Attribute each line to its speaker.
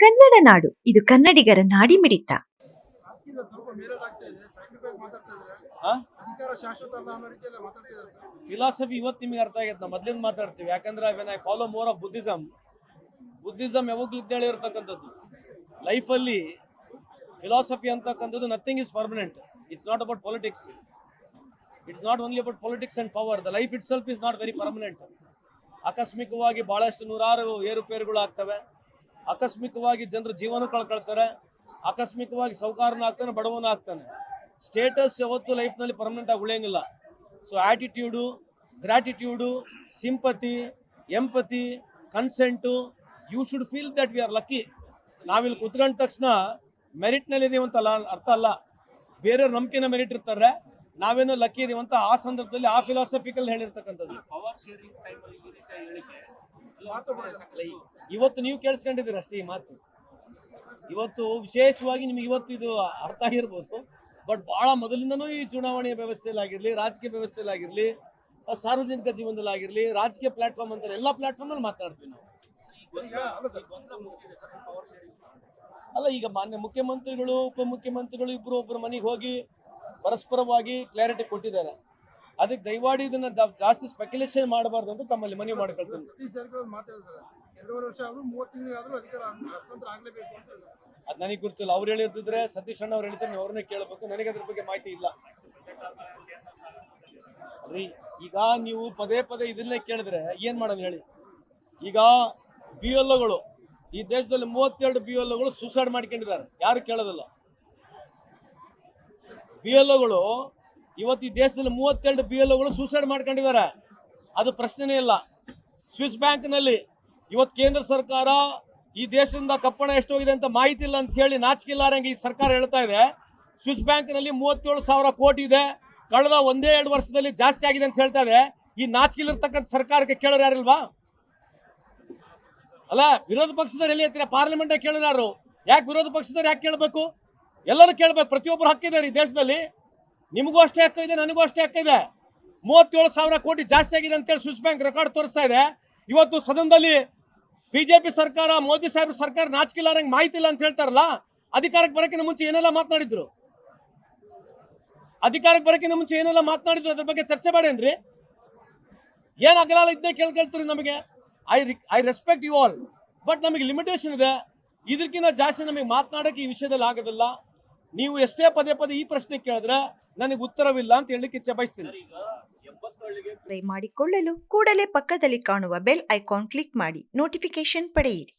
Speaker 1: ಕನ್ನಡ ನಾಡು. ಇದು ಕನ್ನಡಿಗರ
Speaker 2: ರೀತಿಯಲ್ಲಿ ಮಾತಾಡ್ತಿದ್ದಾರೆ
Speaker 3: ಫಿಲಾಸಫಿ ಇವತ್ತು ನಿಮಗೆ ಅರ್ಥ ಆಗೈತೆ, ನಾವು ಮೊದಲಿಂದ ಮಾತಾಡ್ತೀವಿ. ಯಾಕಂದ್ರೆ when I follow more of Buddhism Buddhism ಯಾವಾಗಲೂ ಇದ್ದೇಳಿರ್ತಕ್ಕಂಥದ್ದು ಲೈಫಲ್ಲಿ ಫಿಲಾಸಫಿ ಅಂತಕ್ಕಂಥದ್ದು nothing is permanent it's not about politics it's not only about politics and power the life itself is not very permanent ಆಕಸ್ಮಿಕವಾಗಿ ಭಾಳಷ್ಟು ನೂರಾರು ಏರುಪೇರುಗಳು ಆಗ್ತವೆ ಆಕಸ್ಮಿಕವಾಗಿ ಜನರ ಜೀವನ ಕಳ್ಕೊಳ್ತಾರೆ, ಆಕಸ್ಮಿಕವಾಗಿ ಸೌಕಾರನ ಆಗ್ತಾನೆ, ಬಡವನ ಆಗ್ತಾನೆ. ಸ್ಟೇಟಸ್ ಯಾವತ್ತೂ ಲೈಫ್ನಲ್ಲಿ ಪರ್ಮನೆಂಟ್ ಆಗಿ ಉಳಿಯಂಗಿಲ್ಲ. So attitude gratitude sympathy empathy consent you should feel that we are lucky ನಾವಿಲ್ಲಿ ಕುತ್ಕೊಂಡ ತಕ್ಷಣ ಮೆರಿಟ್ನಲ್ಲಿ ಇದೀವಂತಲ್ಲ ಅರ್ಥ ಅಲ್ಲ. ಬೇರೆಯವ್ರ ನಂಬಿಕೆನ ಮೆರಿಟ್ ಇರ್ತಾರೆ ನಾವೇನೋ ಲಕ್ಕಿ ಇದೀವಂತ ಆ ಸಂದರ್ಭದಲ್ಲಿ ಆ ಫಿಲಾಸಫಿಕಲ್ ಹೇಳಿರ್ತಕ್ಕಂಥದ್ದು. ಇವತ್ತು ನೀವು ಕೇಳಿಸ್ಕೊಂಡಿದ್ದೀರ ಅಷ್ಟೇ ಈ ಮಾತು. ಇವತ್ತು ವಿಶೇಷವಾಗಿ ನಿಮಗೆ ಇವತ್ತು ಇದು ಅರ್ಥ ಆಗಿರ್ಬೋದು. ಬಟ್ ಬಹಳ ಮೊದಲಿಂದನೂ ಈ ಚುನಾವಣೆಯ ವ್ಯವಸ್ಥೆಯಲ್ಲಾಗಿರಲಿ ರಾಜಕೀಯ ವ್ಯವಸ್ಥೆಯಲ್ಲಾಗಿರಲಿ ಸಾರ್ವಜನಿಕ ಜೀವನದಲ್ಲಾಗಿರಲಿ ರಾಜಕೀಯ ಪ್ಲಾಟ್ಫಾರ್ಮ್ ಅಂತ ಎಲ್ಲ ಪ್ಲಾಟ್ಫಾರ್ಮಲ್ಲಿ ಮಾತನಾಡ್ತೀವಿ ನಾವು.
Speaker 2: ಅಲ್ಲ
Speaker 3: ಈಗ ಮಾನ್ಯ ಮುಖ್ಯಮಂತ್ರಿಗಳು ಉಪಮುಖ್ಯಮಂತ್ರಿಗಳು ಇಬ್ಬರು ಒಬ್ಬರು ಮನೆಗೆ ಹೋಗಿ ಪರಸ್ಪರವಾಗಿ ಕ್ಲಾರಿಟಿ ಕೊಟ್ಟಿದ್ದಾರೆ. ಅದಕ್ಕೆ ದಯವಾಡಿ ಇದನ್ನ ಜಾಸ್ತಿ ಸ್ಪೆಕ್ಯುಲೇಷನ್ ಮಾಡಬಾರ್ದು ಅಂತ ತಮ್ಮಲ್ಲಿ ಮನವಿ ಮಾಡ್ಕೊಳ್ತೀನಿ. ಅದು ನನಗೆ ಗೊತ್ತಿಲ್ಲ ಅವ್ರು ಹೇಳಿರ್ತಿದ್ರೆ ಸತೀಶ್ ಅಣ್ಣ ಅವ್ರು ಹೇಳ್ತಾರೆ ನೀವು ಅವ್ರನ್ನೇ ಕೇಳಬೇಕು. ನನಗೆ ಅದ್ರ ಬಗ್ಗೆ ಮಾಹಿತಿ ಇಲ್ಲ. ರೀ ಈಗ ನೀವು ಪದೇ ಪದೇ ಇದನ್ನೇ ಕೇಳಿದ್ರೆ ಏನ್ ಮಾಡೋದು ಹೇಳಿ? ಈಗ ಬಿ ಎಲ್ ಒಗಳು ಈ ದೇಶದಲ್ಲಿ ಮೂವತ್ತೆರಡು ಬಿ ಎಲ್ ಒಗಳು ಸೂಸೈಡ್ ಮಾಡ್ಕೊಂಡಿದ್ದಾರೆ. ಯಾರು ಕೇಳೋದಿಲ್ಲ. ಬಿ ಎಲ್ ಒಗಳು ಇವತ್ತು ಈ ದೇಶದಲ್ಲಿ ಮೂವತ್ತೆರಡು ಬಿ ಎಲ್ ಒಗಳು ಸೂಸೈಡ್ ಮಾಡ್ಕೊಂಡಿದ್ದಾರೆ. ಅದು ಪ್ರಶ್ನೆನೇ ಇಲ್ಲ. ಸ್ವಿಸ್ ಬ್ಯಾಂಕ್ನಲ್ಲಿ ಇವತ್ತು ಕೇಂದ್ರ ಸರ್ಕಾರ ಈ ದೇಶದಿಂದ ಕಪ್ಪಣ ಎಷ್ಟೋಗಿದೆ ಅಂತ ಮಾಹಿತಿ ಇಲ್ಲ ಅಂತ ಹೇಳಿ ನಾಚಿಕಿಲ್ಲಾರಂಗೆ ಈ ಸರ್ಕಾರ ಹೇಳ್ತಾ ಇದೆ. ಸ್ವಿಸ್ ಬ್ಯಾಂಕ್ನಲ್ಲಿ ಮೂವತ್ತೇಳು ಸಾವಿರ ಕೋಟಿ ಇದೆ. ಕಳೆದ ಒಂದೇ ಎರಡು ವರ್ಷದಲ್ಲಿ ಜಾಸ್ತಿ ಆಗಿದೆ ಅಂತ ಹೇಳ್ತಾ ಇದೆ. ಈ ನಾಚಿಕಿಲಿರ್ತಕ್ಕಂಥ ಸರ್ಕಾರಕ್ಕೆ ಕೇಳೋರು ಯಾರಿಲ್ವಾ ಅಲ್ಲ, ವಿರೋಧ ಪಕ್ಷದವ್ರು ಎಲ್ಲಿ ಹೇಳ್ತೀರಾ ಪಾರ್ಲಿಮೆಂಟ್ ಕೇಳೋರು ಯಾರು? ಯಾಕೆ ವಿರೋಧ ಪಕ್ಷದವ್ರು ಯಾಕೆ ಕೇಳಬೇಕು? ಎಲ್ಲರೂ ಕೇಳಬೇಕು. ಪ್ರತಿಯೊಬ್ಬರು ಹಕ್ಕಿದ್ದಾರೆ ಈ ದೇಶದಲ್ಲಿ. ನಿಮಗೂ ಅಷ್ಟೇ ಇದೆ, ನನಗೂ ಅಷ್ಟೇ ಇದೆ. ಮೂವತ್ತೇಳು ಸಾವಿರ ಕೋಟಿ ಜಾಸ್ತಿ ಆಗಿದೆ ಅಂತೇಳಿ ಸ್ವಿಸ್ ಬ್ಯಾಂಕ್ ರೆಕಾರ್ಡ್ ತೋರಿಸ್ತಾ ಇದೆ. ಇವತ್ತು ಸದನದಲ್ಲಿ ಬಿಜೆಪಿ ಸರ್ಕಾರ, ಮೋದಿ ಸಾಹೇಬ್ ಸರ್ಕಾರ ನಾಚಿಕಿಲ್ಲಾರಂಗೆ ಮಾಹಿತಿ ಇಲ್ಲ ಅಂತ ಹೇಳ್ತಾರಲ್ಲ, ಅಧಿಕಾರಕ್ಕೆ ಬರೋಕ್ಕಿಂತ ಮುಂಚೆ ಏನೆಲ್ಲ ಮಾತನಾಡಿದ್ರು? ಅಧಿಕಾರಕ್ಕೆ ಬರೋಕ್ಕಿಂತ ಮುಂಚೆ ಏನೆಲ್ಲ ಮಾತನಾಡಿದ್ರು? ಅದ್ರ ಬಗ್ಗೆ ಚರ್ಚೆ ಮಾಡೇನ್ರಿ ಆಗಲ್ಲ ಇದನ್ನೇ ಕೇಳ್ಕೊಳ್ತೀರಿ ನಮಗೆ? I I respect you all but ನಮಗೆ ಲಿಮಿಟೇಷನ್ ಇದೆ. ಇದಕ್ಕಿಂತ ಜಾಸ್ತಿ ನಮಗೆ ಮಾತನಾಡೋಕ್ಕೆ ಈ ವಿಷಯದಲ್ಲಿ ಆಗೋದಿಲ್ಲ. ನೀವು ಎಷ್ಟೇ ಪದೇ ಪದೇ ಈ ಪ್ರಶ್ನೆ ಕೇಳಿದ್ರೆ ನನಗೆ ಉತ್ತರವಿಲ್ಲ ಅಂತ ಹೇಳಲಿಕ್ಕೆ ಇಚ್ಛೆ ಬಯಸ್ತೀನಿ.
Speaker 1: ಮಾಡಿಕೊಳ್ಳಲು ಕೂಡಲೇ ಪಕ್ಕದಲ್ಲಿ ಕಾಣುವ ಬೆಲ್ ಐಕಾನ್ ಕ್ಲಿಕ್ ಮಾಡಿ ನೋಟಿಫಿಕೇಶನ್ ಪಡೆಯಿರಿ.